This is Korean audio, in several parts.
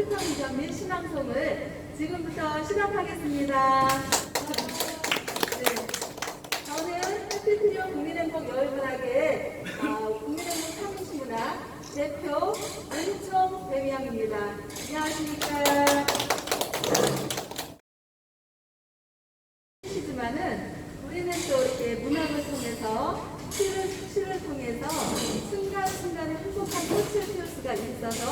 실천이전 및 신앙송을 지금부터 시작하겠습니다. 네. 저는 해피트리오 국민행복 여행문학의 어, 국민행복 사무실문화 대표 은총 배미영입니다. 안녕하십니까. 시지만은 우리는 또 이렇게 문학을 통해서 시를, 시를 통해서 순간순간에 행복한 꽃을 피울 수가 있어서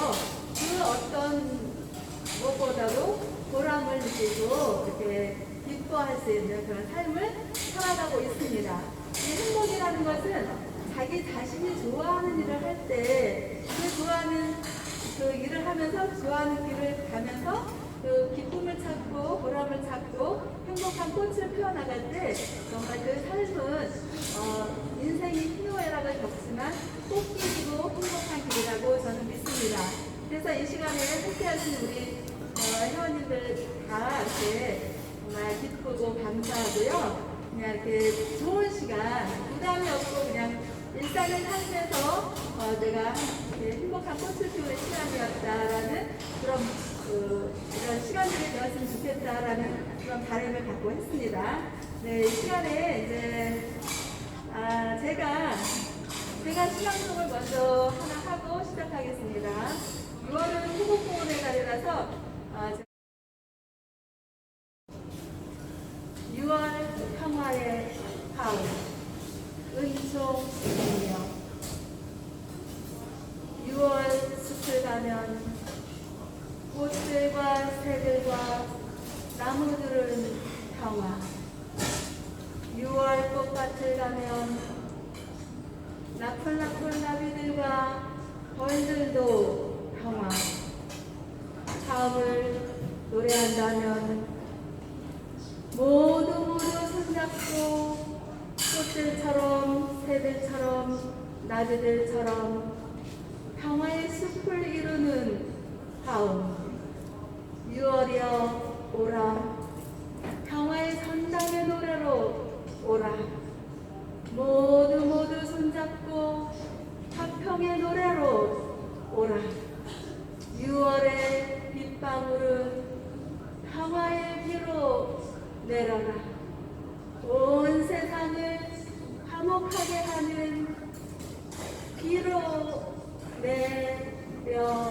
무엇보다도 보람을 느끼고 이렇게 기뻐할 수 있는 그런 삶을 살아가고 있습니다. 이 행복이라는 것은 자기 자신이 좋아하는 일을 할 때 그 좋아하는 그 일을 하면서 좋아하는 길을 가면서 그 기쁨을 찾고 보람을 찾고 행복한 꽃을 피워나갈 때 정말 그 삶은 어, 인생이 희노애락을 겪지만 꽃길이고 행복한 길이라고 저는 믿습니다. 그래서 이 시간에 함께하신 우리 어, 회원님들 다 이렇게 정말 기쁘고 감사하고요. 그냥 이렇게 좋은 시간, 부담이 없고 그냥 일상을 살면서 어, 내가 이렇게 행복한 꽃을 피우는 시간이었다라는 그런 그, 이런 시간들이 되었으면 좋겠다라는 그런 바람을 갖고 했습니다. 네, 이 시간에 이제 아, 제가 제가 신앙송을 먼저 하나 하고 시작하겠습니다. 6월은 호국공원의 달이라서 아, 제- 6월 평화의 가을 은총이며 6월 숲을 가면 꽃들과 새들과 나무들은 평화. 6월 꽃밭을 가면 나풀나풀 나비들과 벌들도 다음을 노래한다면 모두 모두 손잡고 꽃들처럼 새들처럼 나비들처럼 평화의 숲을 이루는 다음 6월이여 오라 평화의 전당의 노래로 오라 모두 모두 손잡고 화평의 노래로 오라 6월의 빗방울은 평화의 비로 내려라 온 세상을 화목하게 하는 비로 내려라